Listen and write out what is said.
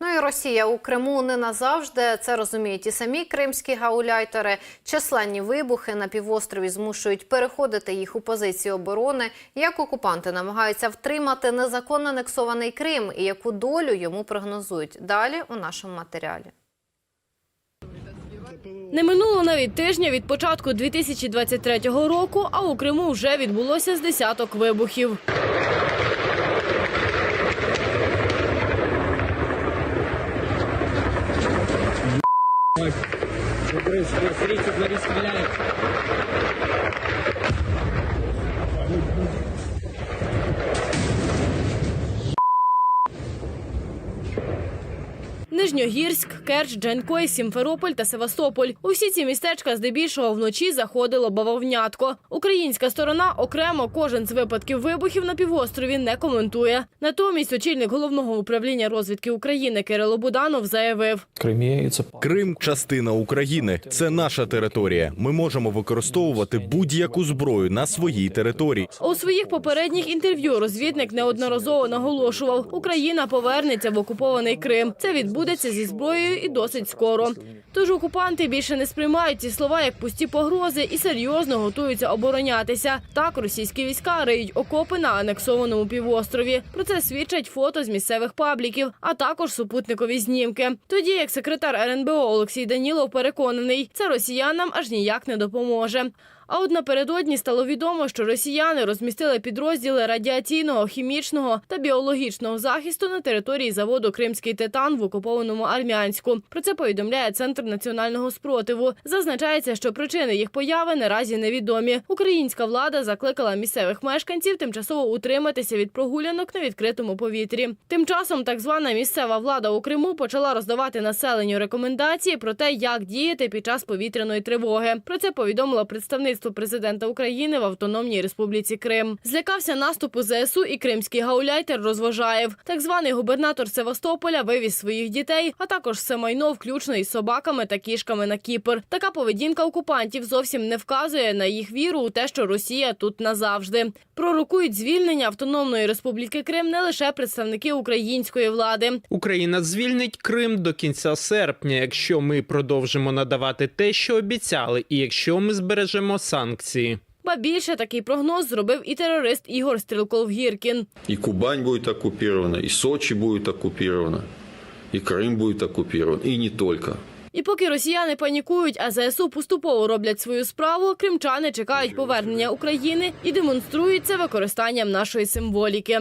Ну і Росія у Криму не назавжди. Це розуміють і самі кримські гауляйтери. Численні вибухи на півострові змушують переходити їх у позиції оборони. Як окупанти намагаються втримати незаконно анексований Крим і яку долю йому прогнозують. Далі у нашому матеріалі. Не минуло навіть тижня від початку 2023 року, а у Криму вже відбулося з десяток вибухів. Смотри, смотри, смотри, стреляет. Нижньогірськ, Керч, Джанкой, Сімферополь та Севастополь. Усі ці містечка здебільшого вночі заходило бавовнятко. Українська сторона окремо кожен з випадків вибухів на півострові не коментує. Натомість очільник головного управління розвідки України Кирило Буданов заявив: Крим частина України. Це наша територія. Ми можемо використовувати будь-яку зброю на своїй території. У своїх попередніх інтерв'ю розвідник неодноразово наголошував, Україна повернеться в окупований Крим. Це відбудеться зі зброєю і досить скоро. Тож окупанти більше не сприймають ці слова як пусті погрози і серйозно готуються оборонятися. Так російські війська риють окопи на анексованому півострові. Про це свідчать фото з місцевих пабліків, а також супутникові знімки. Тоді як секретар РНБО Олексій Данілов переконаний, це росіянам аж ніяк не допоможе. А от напередодні стало відомо, що росіяни розмістили підрозділи радіаційного, хімічного та біологічного захисту на території заводу Кримський титан в окупованому Армянську. Про це повідомляє Центр національного спротиву. Зазначається, що причини їх появи наразі невідомі. Українська влада закликала місцевих мешканців тимчасово утриматися від прогулянок на відкритому повітрі. Тим часом так звана місцева влада у Криму почала роздавати населенню рекомендації про те, як діяти під час повітряної тривоги. Про це повідомило представництво президента України в Автономній Республіці Крим. Злякався наступу ЗСУ і кримський гауляйтер розважаєв. Так званий губернатор Севастополя вивіз своїх дітей, а також все майно, включно із собаками та кішками на Кіпр. Така поведінка окупантів зовсім не вказує на їх віру у те, що Росія тут назавжди. Пророкують звільнення Автономної Республіки Крим не лише представники української влади. Україна звільнить Крим до кінця серпня, якщо ми продовжимо надавати те, що обіцяли, і якщо ми збережемо санкції. Ба більше такий прогноз зробив і терорист Ігор Стрілков-Гіркін. И Кубань будет оккупирована, и Сочи будет оккупирована, и Крым будет оккупирован, и не только. І поки росіяни панікують, а ЗСУ поступово роблять свою справу, кримчани чекають повернення України і демонструють це використанням нашої символіки.